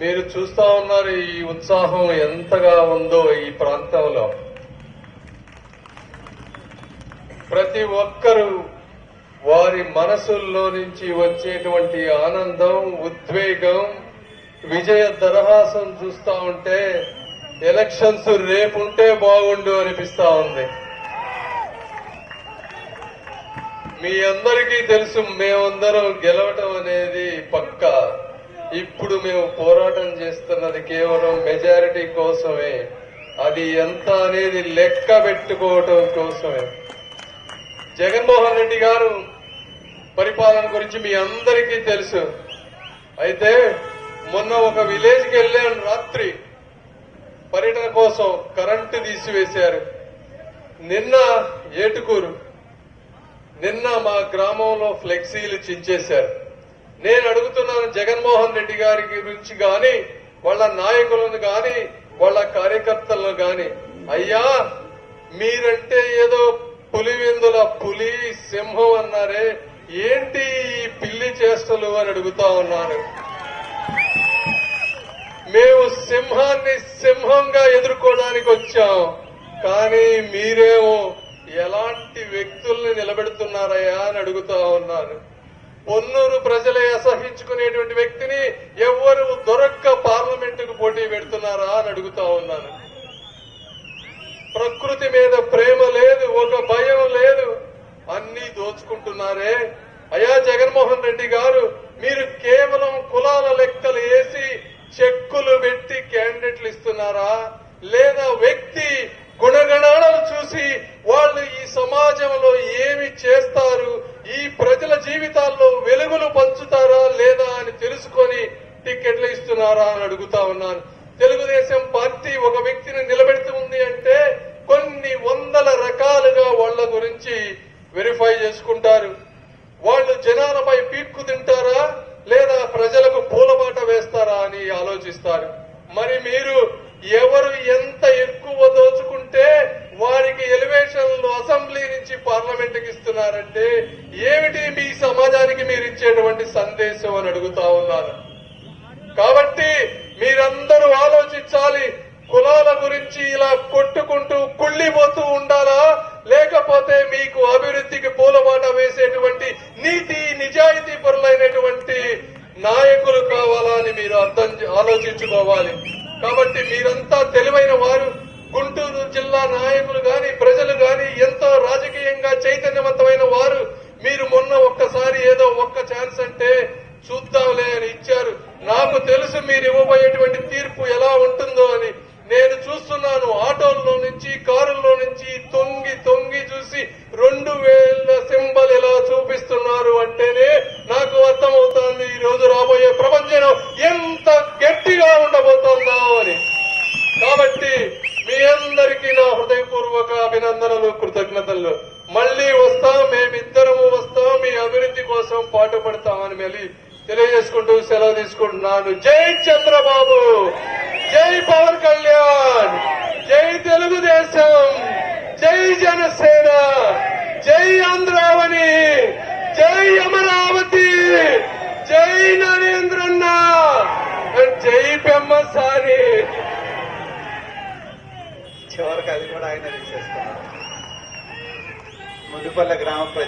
మీరు చూస్తా ఉన్నారు ఈ ఉత్సాహం ఎంతగా ఉందో ఈ ప్రాంతంలో. ప్రతి ఒక్కరూ వారి మనసుల్లో నుంచి వచ్చేటువంటి ఆనందం ఉద్వేగం విజయ దరహాసం చూస్తా ఉంటే ఎలక్షన్స్ రేపుంటే బాగుండు అనిపిస్తా ఉంది. మీ అందరికీ తెలుసు మేమందరం గెలవటం అనేది పక్కా. ఇప్పుడు మేము పోరాటం చేస్తున్నది కేవలం మెజారిటీ కోసమే. అది ఎంత అనేది లెక్క పెట్టుకోవటం కోసమే. జగన్మోహన్ రెడ్డి గారు పరిపాలన గురించి మీ అందరికీ తెలుసు. అయితే మొన్న ఒక విలేజ్కి వెళ్ళాను రాత్రి. పర్యటన కోసం కరెంటు తీసివేశారు. నిన్న ఏటుకూరు. నిన్న మా గ్రామంలో ఫ్లెక్సీలు చించేశారు. నేను అడుగుతున్నాను జగన్మోహన్ రెడ్డి గారి గురించి గాని వాళ్ళ నాయకులను గాని వాళ్ళ కార్యకర్తలను గాని. అయ్యా మీరంటే ఏదో పులివెందుల పులి సింహం అన్నారే. ఏంటి ఈ పిల్లి చేష్టలు అని అడుగుతా ఉన్నాను. మేము సింహాన్ని సింహంగా ఎదుర్కోవడానికి వచ్చాం. కానీ మీరేమో ఎలాంటి వ్యక్తుల్ని నిలబెడుతున్నారయ్యా అని అడుగుతా ఉన్నాను. పొన్నూరు ప్రజలే అసహించుకునేటువంటి వ్యక్తిని ఎవ్వరు దొరక్క పార్లమెంటుకు పోటీ పెడుతున్నారా అని అడుగుతా ఉన్నాను. ప్రకృతి మీద ప్రేమ లేదు ఒక భయం లేదు. అన్ని దోచుకుంటున్నారే. అయ్యా జగన్మోహన్ రెడ్డి గారు మీరు కేవలం కులాల లెక్కలు వేసి చెక్కులు పెట్టి క్యాండిడేట్లు ఇస్తున్నారా? లేదా వ్యక్తి గుణగణాలను చూసి వాళ్ళు ఈ సమాజంలో ఏమి చేస్తారు ఈ ప్రజల జీవితాల్లో వెలుగులు పంచుతారా లేదా అని తెలుసుకొని టికెట్లు ఇస్తున్నారా అని అడుగుతా ఉన్నాను తెలుగుదేశం పార్టీ ఒక వ్యక్తిని నిలబెడుతుంది అంటే కొన్ని వందల రకాలుగా వాళ్ళ గురించి వెరిఫై చేసుకుంటారు. వాళ్ళు జనాలపై పీక్కు తింటారా? లేదా ప్రజలకు పూలబాట వేస్తారా అని ఆలోచిస్తారు. మరి మీరు ఎవరు ఎంత ఎక్కువ దోచుకుంటే వారికి ఎలివేషన్లు అసెంబ్లీ నుంచి పార్లమెంట్కి ఇస్తున్నారంటే ఏమిటి మీ సమాజానికి మీరు ఇచ్చేటువంటి సందేశం అని అడుగుతా ఉన్నాను కాబట్టి మీరందరూ ఆలోచించాలి. కులాల గురించి ఇలా కొట్టుకుంటూ కుళ్ళిపోతూ ఉండాలా? లేకపోతే మీకు అభివృద్ధికి పూలబాట వేసేటువంటి నీతి నిజాయితీ పరులైనటువంటి నాయకులు కావాలా అని మీరు అర్థం ఆలోచించుకోవాలి. కాబట్టి మీరంతా తెలివైన వారు. గుంటూరు జిల్లా నాయకులు గాని ప్రజలు గాని ఎంతో రాజకీయంగా చైతన్యవంతమైన వారు. కృతజ్ఞతలు మళ్ళీ వస్తాం మేమిద్దరము వస్తాం మీ అభివృద్ధి కోసం పాటుపడతామని మళ్ళీ తెలియజేసుకుంటూ సెలవు తీసుకుంటున్నాను. జై చంద్రబాబు! జై పవన్ కళ్యాణ్! జై తెలుగుదేశం! జై జనసేన! జై ఆంధ్రావణి! జై అమరావతి! జై నరేంద్రన్న! జై పెమ్మసారి చివరికి అది కూడా ఆయన తీసేస్తున్నారు. ముదుపల్ల గ్రామ ప్రజలు